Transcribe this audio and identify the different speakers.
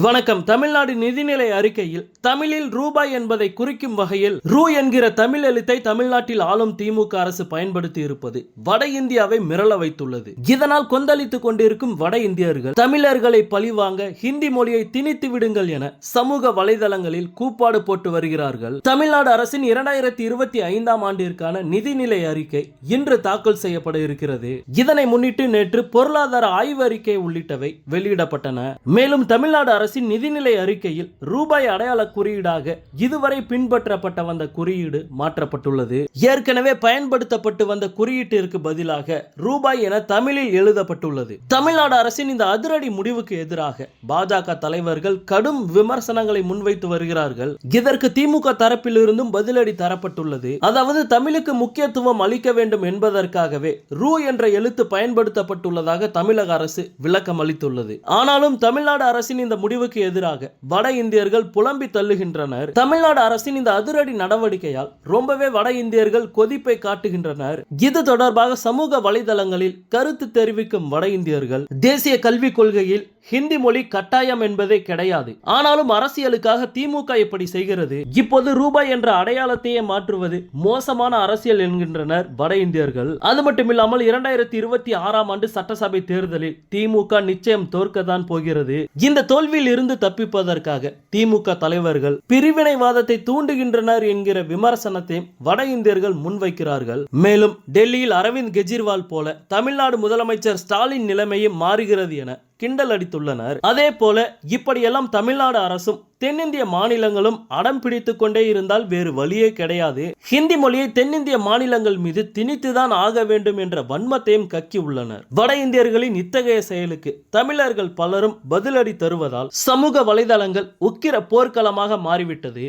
Speaker 1: வணக்கம். தமிழ்நாடு நிதிநிலை அறிக்கையில் தமிழில் ரூபாய் என்பதை குறிக்கும் வகையில் ரூ என்கிற தமிழ் எழுத்தை தமிழ்நாட்டில் ஆளும் திமுக அரசு பயன்படுத்தி இருப்பது வட இந்தியாவை மிரள வைத்துள்ளது. இதனால் கொந்தளித்துக் கொண்டிருக்கும் வட இந்தியர்கள் தமிழர்களை பழிவாங்க ஹிந்தி மொழியை திணித்து விடுங்கள் என சமூக வலைதளங்களில் கூப்பாடு போட்டு வருகிறார்கள். தமிழ்நாடு அரசின் இரண்டாயிரத்தி இருபத்தி ஐந்தாம் ஆண்டிற்கான நிதிநிலை அறிக்கை இன்று தாக்கல் செய்யப்பட இருக்கிறது. இதனை முன்னிட்டு நேற்று பொருளாதார ஆய்வு அறிக்கை உள்ளிட்டவை வெளியிடப்பட்டன. மேலும் தமிழ்நாடு அரசின் நிதிநிலை அறிக்கையில் ரூபாய் அடையாள குறியீடாக இதுவரை பின்பற்றப்பட்ட வந்த குறியீடு மாற்றப்பட்டுள்ளது. ஏற்கனவே பயன்படுத்தப்பட்டு வந்த குறியீட்டிற்கு பதிலாக ரூபாய் என தமிழில் எழுதப்பட்டுள்ளது. தமிழ்நாடு அரசின் இந்த அதிரடி முடிவுக்கு எதிராக பாஜக தலைவர்கள் கடும் விமர்சனங்களை முன்வைத்து வருகிறார்கள். இதற்கு திமுக தரப்பிலிருந்தும் பதிலடி தரப்பட்டுள்ளது. அதாவது தமிழுக்கு முக்கியத்துவம் அளிக்க வேண்டும் என்பதற்காகவே ரூ என்ற எழுத்து பயன்படுத்தப்பட்டுள்ளதாக தமிழக அரசு விளக்கம் அளித்துள்ளது ஆனாலும் தமிழ்நாடு அரசின் இந்த முடிவுக்கு எதிராக வட இந்தியர்கள் புலம்பி தள்ளுகின்றனர். தமிழ்நாடு அரசின் இந்த அதிரடி நடவடிக்கையால் ரொம்பவே வட இந்தியர்கள் கொதிப்பை காட்டுகின்றனர். இது தொடர்பாக சமூக வலைதளங்களில் கருத்து தெரிவிக்கும் வட இந்தியர்கள். தேசிய கல்விக் கொள்கையில் ஹிந்தி மொழி கட்டாயம் என்பதே கிடையாது. ஆனாலும் அரசியலுக்காக திமுக இப்படி செய்கிறது? இப்போது ரூபாய் என்ற அடையாளத்தையே மாற்றுவது மோசமான அரசியல் என்கின்றனர் வட இந்தியர்கள். அது மட்டுமில்லாமல் இரண்டாயிரத்தி இருபத்தி ஆறாம் ஆண்டு சட்டசபை தேர்தலில் திமுக நிச்சயம் தோற்கத்தான் போகிறது. இந்த தோல்வியில் இருந்து தப்பிப்பதற்காக திமுக தலைவர்கள் பிரிவினைவாதத்தை தூண்டுகின்றனர் என்கிற விமர்சனத்தையும் வட இந்தியர்கள் முன்வைக்கிறார்கள். மேலும் டெல்லியில் அரவிந்த் கெஜ்ரிவால் போல தமிழ்நாடு முதலமைச்சர் ஸ்டாலின் நிலைமையும் மாறுகிறது என கிண்டல் அடித்துள்ளனர். அதே போல இப்படியெல்லாம் தமிழ்நாடு அரசும் தென்னிந்திய மாநிலங்களும் அடம் பிடித்து கொண்டே இருந்தால் வேறு வழியே கிடையாது. ஹிந்தி மொழியை தென்னிந்திய மாநிலங்கள் மீது திணித்துதான் ஆக வேண்டும் என்ற வன்மத்தையும் கக்கி உள்ளனர். வட இந்தியர்களின் இத்தகைய செயலுக்கு தமிழர்கள் பலரும் பதிலடி தருவதால் சமூக வலைதளங்கள் உக்கிர போர்க்களமாக மாறிவிட்டது.